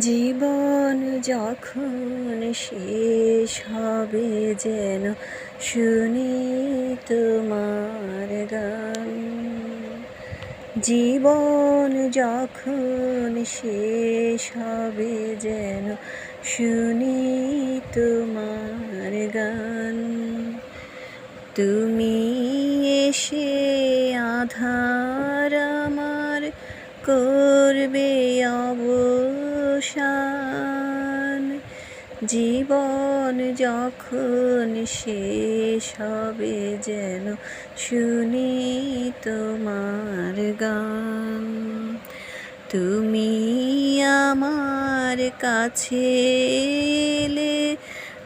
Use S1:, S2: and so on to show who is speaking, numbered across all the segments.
S1: জীবন যখন শেষ হবে যেন শুনি তোমার গান। জীবন যখন শেষ হবে যেন শুনি তোমার গান। তুমি এসে আধার আমার করবে অবসান জীবন যখন শেষ হবে যেন শুনি তোমার গান। তুমি আমার কাছে এলে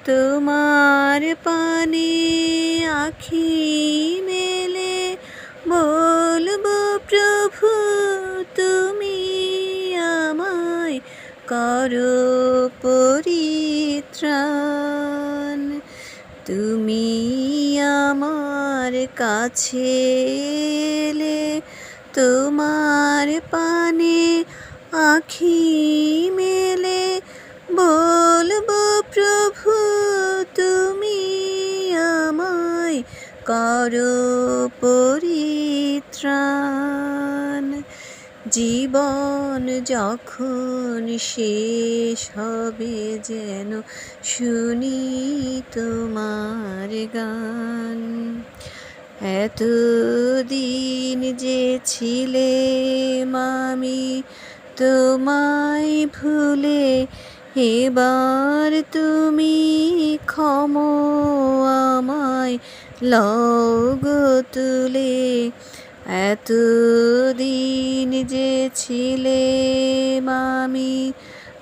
S1: তোমার পানে আখি মেলে। বলব প্রভু করো পরিত্রাণ। তুমি আমার কাছে এলে তোমার পানে আখি মেলে। বলব, প্রভু, তুমি আমায় করো পরিত্রাণ। জীবন যখন শেষ হবে যেন শুনি তোমার গান। এতদিন যে ছিলে মামি, তোমায় ভুলে এবার তুমি ক্ষম আমায় লগ তুলে। এতদিন ছিলে মামি,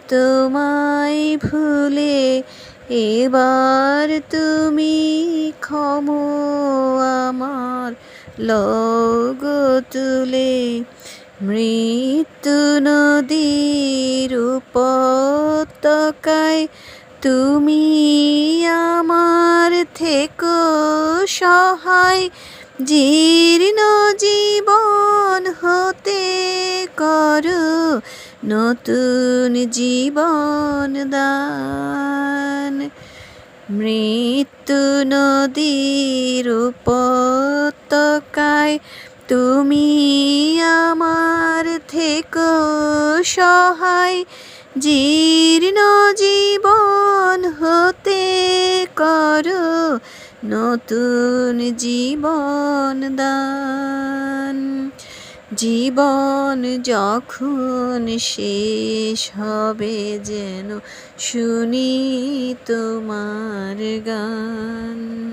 S1: তোমায় ভুলে এবার তুমি ক্ষম আমার লগ তুলে। মৃত্যু নদীর উপত্যকায় তুমি আমার থেকো সহায়। জীর্ণ জীবন নতুন জীবন দান। মৃত্যু নদীর উপত্যকায় তুমি আমার থেকো সহায়। জীর্ণ জীবন হতে করো নতুন জীবন দান। জীবন যখন শেষ হবে যেন শুনি তোমার গান।